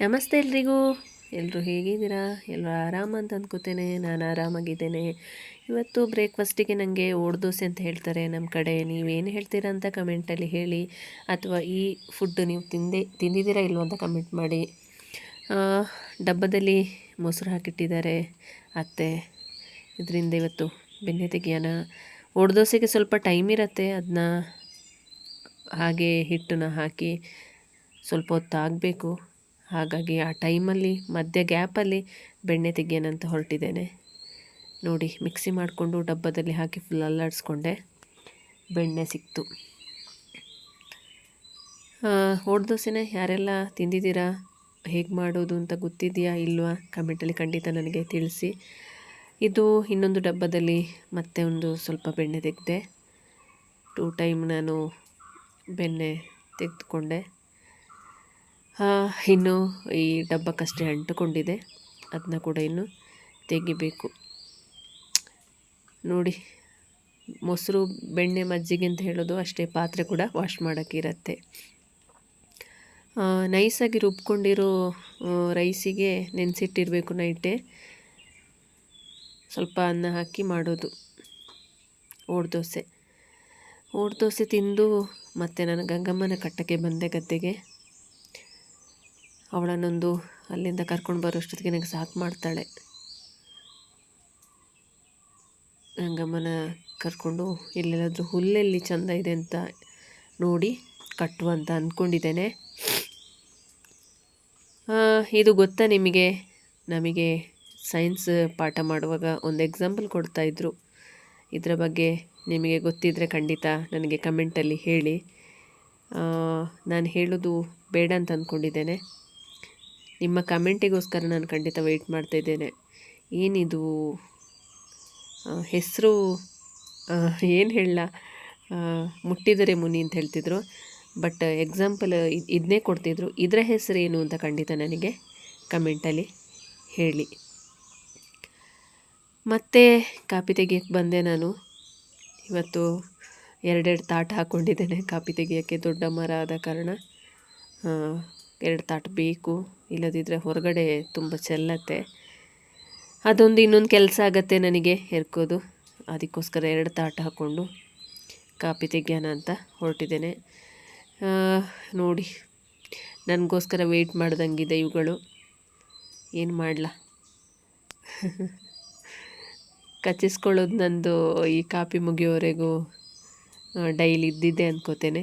ನಮಸ್ತೆ ಎಲ್ರಿಗೂ. ಎಲ್ಲರೂ ಹೇಗಿದ್ದೀರಾ? ಎಲ್ಲರೂ ಆರಾಮ ಅಂತ ಅಂದ್ಕೋತೇನೆ ನಾನು ಆರಾಮಾಗಿದ್ದೇನೆ. ಇವತ್ತು ಬ್ರೇಕ್ಫಾಸ್ಟಿಗೆ ನನಗೆ ಓಡ್ದೋಸೆ ಅಂತ ಹೇಳ್ತಾರೆ ನಮ್ಮ ಕಡೆ. ನೀವೇನು ಹೇಳ್ತೀರಾ ಅಂತ ಕಮೆಂಟಲ್ಲಿ ಹೇಳಿ. ಅಥವಾ ಈ ಫುಡ್ ನೀವು ತಿಂದೆ, ತಿಂದಿದ್ದೀರಾ ಇಲ್ವ ಅಂತ ಕಮೆಂಟ್ ಮಾಡಿ. ಡಬ್ಬದಲ್ಲಿ ಮೊಸರು ಹಾಕಿಟ್ಟಿದ್ದಾರೆ ಅತ್ತೆ. ಇದರಿಂದ ಇವತ್ತು ಬೆಣ್ಣೆ ತೆಗಿಯೋಣ. ದೋಸೆಗೆ ಸ್ವಲ್ಪ ಟೈಮ್ ಇರುತ್ತೆ. ಅದನ್ನ ಹಾಗೆ ಹಿಟ್ಟನ್ನ ಹಾಕಿ ಸ್ವಲ್ಪ ಹೊತ್ತು ಆಗಬೇಕು ಹಾಗಾಗಿ ಆ ಟೈಮಲ್ಲಿ, ಮಧ್ಯ ಗ್ಯಾಪಲ್ಲಿ ಬೆಣ್ಣೆ ತೆಗಿಯೋಣಂತ ಹೊರಟಿದ್ದೇನೆ. ನೋಡಿ, ಮಿಕ್ಸಿ ಮಾಡಿಕೊಂಡು ಡಬ್ಬದಲ್ಲಿ ಹಾಕಿ ಫುಲ್ ಅಲ್ಲಾಡಿಸ್ಕೊಂಡೆ. ಬೆಣ್ಣೆ ಸಿಕ್ತು. ದೋಸೆನ ಯಾರೆಲ್ಲ ತಿಂದಿದ್ದೀರಾ? ಹೇಗೆ ಮಾಡೋದು ಅಂತ ಗೊತ್ತಿದೆಯಾ ಇಲ್ವಾ? ಕಮೆಂಟಲ್ಲಿ ಖಂಡಿತ ನನಗೆ ತಿಳಿಸಿ. ಇದು ಇನ್ನೊಂದು ಡಬ್ಬದಲ್ಲಿ ಮತ್ತೆ ಒಂದು ಸ್ವಲ್ಪ ಬೆಣ್ಣೆ ತೆಗೆದೆ, ಟೂ ಟೈಮ್ ನಾನು ಬೆಣ್ಣೆ ತೆಗೆದುಕೊಂಡೆ. ಇನ್ನು ಈ ಡಬ್ಬಕ್ಕಷ್ಟೇ ಅಂಟುಕೊಂಡಿದೆ. ಅದನ್ನ ಕೂಡ ಇನ್ನು ತೆಗಿಬೇಕು. ನೋಡಿ, ಮೊಸರು, ಬೆಣ್ಣೆ, ಮಜ್ಜಿಗೆ ಅಂತ ಹೇಳೋದು ಅಷ್ಟೇ. ಪಾತ್ರೆ ಕೂಡ ವಾಶ್ ಮಾಡೋಕ್ಕಿರತ್ತೆ ನೈಸಾಗಿ ರುಬ್ಕೊಂಡಿರೋ ರೈಸಿಗೆ ನೆನೆಸಿಟ್ಟಿರಬೇಕು ನೈಟೇ. ಸ್ವಲ್ಪ ಅನ್ನ ಹಾಕಿ ಮಾಡೋದು. ಓಡ್ ದೋಸೆ. ಓಡ್ ದೋಸೆ ತಿಂದು ಮತ್ತೆ ನಾನು ಗಂಗಮ್ಮನ ಕಟ್ಟಕ್ಕೆ ಬಂದೆ ಗದ್ದೆಗೆ. ಅವಳನ್ನೊಂದು ಅಲ್ಲಿಂದ ಕರ್ಕೊಂಡು ಬರೋಷ್ಟೊತ್ತಿಗೆ ನನಗೆ ಸಾಕು ಮಾಡ್ತಾಳೆ. ನಂಗಮ್ಮನ ಕರ್ಕೊಂಡು ಎಲ್ಲೆಲ್ಲಾದರೂ ಹುಲ್ಲೆಲ್ಲಿ ಚೆಂದ ಇದೆ ಅಂತ ನೋಡಿ ಕಟ್ಟುವ ಅಂತ ಅಂದ್ಕೊಂಡಿದ್ದೇನೆ. ಇದು ಗೊತ್ತಾ ನಿಮಗೆ? ನಮಗೆ ಸೈನ್ಸ್ ಪಾಠ ಮಾಡುವಾಗ ಒಂದು ಎಕ್ಸಾಂಪಲ್ ಕೊಡ್ತಾಯಿದ್ರು ಇದರ. ಬಗ್ಗೆ ನಿಮಗೆ ಗೊತ್ತಿದ್ದರೆ ಖಂಡಿತ ನನಗೆ ಕಮೆಂಟಲ್ಲಿ ಹೇಳಿ. ನಾನು ಹೇಳೋದು ಬೇಡ ಅಂತ ಅಂದ್ಕೊಂಡಿದ್ದೇನೆ. ನಿಮ್ಮ ಕಮೆಂಟಿಗೋಸ್ಕರ ನಾನು ಖಂಡಿತ ವೆಯ್ಟ್ ಮಾಡ್ತಾಯಿದ್ದೇನೆ ಏನಿದು? ಹೆಸರು ಏನು ಹೇಳ ಮುಟ್ಟಿದರೆ ಮುನಿ ಅಂತ ಹೇಳ್ತಿದ್ರು. ಬಟ್ ಎಕ್ಸಾಂಪಲ್ ಇದನ್ನೇ ಕೊಡ್ತಿದ್ರು. ಇದರ ಹೆಸರು ಏನು ಅಂತ ಖಂಡಿತ ನನಗೆ ಕಮೆಂಟಲ್ಲಿ ಹೇಳಿ. ಮತ್ತೆ ಕಾಪಿ ತೆಗಿಯೋಕ್ಕೆ ಬಂದೆ ನಾನು. ಇವತ್ತು ಎರಡೆರಡು ತಾಟ ಹಾಕ್ಕೊಂಡಿದ್ದೇನೆ ಕಾಪಿ ತೆಗಿಯೋಕ್ಕೆ. ದೊಡ್ಡ ಮರ ಆದ ಕಾರಣ ಎರಡು ತಾಟು ಬೇಕು ಇಲ್ಲದಿದ್ದರೆ ಹೊರಗಡೆ ತುಂಬ ಚೆಲ್ಲತ್ತೆ. ಅದೊಂದು ಇನ್ನೊಂದು ಕೆಲಸ ಆಗತ್ತೆ ನನಗೆ ಹೆರ್ಕೋದು. ಅದಕ್ಕೋಸ್ಕರ ಎರಡು ತಾಟು ಹಾಕ್ಕೊಂಡು ಕಾಪಿ ತೆಗ್ಯಾನ ಅಂತ ಹೊರಟಿದ್ದೇನೆ. ನೋಡಿ, ನನಗೋಸ್ಕರ ವೆಯ್ಟ್ ಮಾಡ್ದಂಗಿದೆ ಇವುಗಳು. ಏನು ಮಾಡಲ? ಕಚ್ಚಿಸ್ಕೊಳ್ಳೋದು ನಂದು ಈ ಕಾಪಿ ಮುಗಿಯೋವರೆಗೂ ಡೈಲಿ ಇದ್ದಿದ್ದೆ ಅನ್ಕೋತೇನೆ.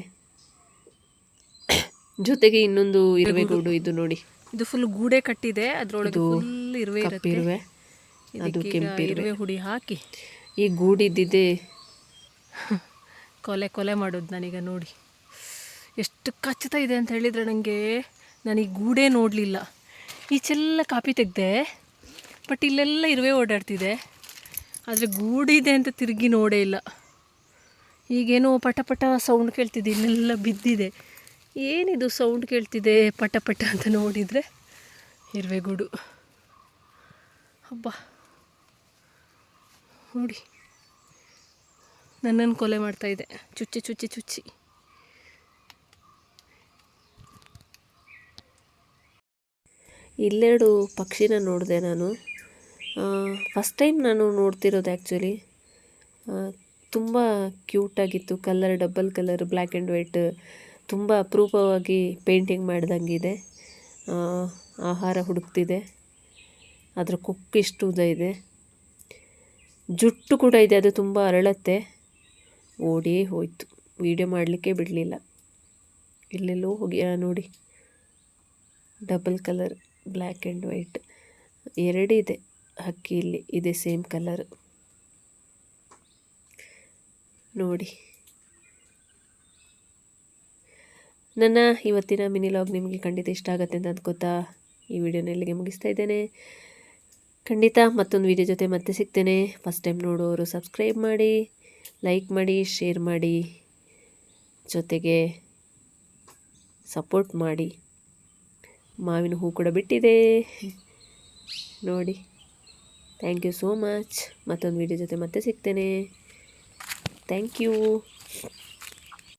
ಜೊತೆಗೆ ಇನ್ನೊಂದು ಇರುವೆ ಗೂಡು ಇದು ನೋಡಿ. ಇದು ಫುಲ್ ಗೂಡೆ ಕಟ್ಟಿದೆ. ಅದ್ರೊಳಗೆ ಫುಲ್ ಇರುವೆ ಇರುತ್ತೆ. ಇರುವೆ ಅದು ಕೆಂಪು ಇರುವೆ. ಹುಡಿ ಹಾಕಿ. ಈ ಗೂಡಿದ್ದಿದೆ. ಕೊಲೆ ಕೊಲೆ ಮಾಡೋದು ನಾನೀಗ ನೋಡಿ. ಎಷ್ಟು ಕಚ್ಚತ ಇದೆ ಅಂತ ಹೇಳಿದ್ರೆ ನನಗೆ ನಾನು ಈ ಗೂಡೇ ನೋಡಲಿಲ್ಲ. ಈಚೆಲ್ಲ ಕಾಪಿ ತೆಗೆದೆ ಬಟ್ ಇಲ್ಲೆಲ್ಲ ಇರುವೆ ಓಡಾಡ್ತಿದೆ. ಆದರೆ ಗೂಡಿದೆ ಅಂತ ತಿರುಗಿ ನೋಡೇ ಇಲ್ಲ. ಈಗೇನೋ ಪಟ ಪಟ ಸೌಂಡ್ ಕೇಳ್ತಿದ್ದೆ ಇಲ್ಲೆಲ್ಲ ಬಿದ್ದಿದೆ. ಏನಿದು ಸೌಂಡ್ ಕೇಳ್ತಿದೆ ಪಟ ಪಟ ಅಂತ ನೋಡಿದರೆ ಇರುವೆಗೂಡು ಹಬ್ಬ. ನೋಡಿ. ನನ್ನನ್ನು ಕೊಲೆ ಮಾಡ್ತಾ ಇದೆ. ಚುಚ್ಚಿ ಚುಚ್ಚಿ ಚುಚ್ಚಿ. ಇಲ್ಲೆರಡು ಪಕ್ಷಿನ ನೋಡಿದೆ ನಾನು. ಫಸ್ಟ್ ಟೈಮ್ ನಾನು ನೋಡ್ತಿರೋದು ಆ್ಯಕ್ಚುಲಿ ತುಂಬ ಕ್ಯೂಟಾಗಿತ್ತು colour double colour black and white ತುಂಬ ಅಪರೂಪವಾಗಿ ಪೇಂಟಿಂಗ್ ಮಾಡ್ದಂಗಿದೆ. ಆಹಾರ ಹುಡುಕ್ತಿದೆ. ಅದರ ಕೊಕ್ಕು ಇಷ್ಟು ಉದ್ದ ಇದೆ. ಜುಟ್ಟು ಕೂಡ ಇದೆ, ಅದು ತುಂಬ ಅರಳತ್ತೆ. ಓಡಿ ಹೋಯಿತು. ವೀಡಿಯೋ ಮಾಡಲಿಕ್ಕೆ ಬಿಡಲಿಲ್ಲ. ಇಲ್ಲೆಲ್ಲೋ ಹೋಗಿ ನೋಡಿ. Double colour black and white. ಎರಡಿದೆ ಹಕ್ಕಿ ಇಲ್ಲಿ, ಇದೆ ಸೇಮ್ ಕಲರ್. ನೋಡಿ. ನನ್ನ ಇವತ್ತಿನ ಮಿನಿ ಲಾಗ್ ನಿಮಗೆ ಖಂಡಿತ ಇಷ್ಟ ಆಗುತ್ತೆ ಅಂತ ಅಂದ್ಕೋತಾ ಈ ವಿಡಿಯೋನ ಇಲ್ಲಿಗೆ ಮುಗಿಸ್ತಾ ಇದ್ದೇನೆ. ಖಂಡಿತ ಮತ್ತೊಂದು ವಿಡಿಯೋ ಜೊತೆ ಮತ್ತೆ ಸಿಗ್ತೇನೆ. ಫಸ್ಟ್ ಟೈಮ್ ನೋಡೋರು ಸಬ್ಸ್ಕ್ರೈಬ್ ಮಾಡಿ ಲೈಕ್ ಮಾಡಿ ಶೇರ್ ಮಾಡಿ, ಜೊತೆಗೆ ಸಪೋರ್ಟ್ ಮಾಡಿ. ಮಾವಿನ ಹೂ ಕೂಡ ಬಿಟ್ಟಿದೆ. ನೋಡಿ ಥ್ಯಾಂಕ್ ಯು ಸೋ ಮಚ್ ಮತ್ತೊಂದು ವಿಡಿಯೋ ಜೊತೆ ಮತ್ತೆ ಸಿಗ್ತೇನೆ. Thank you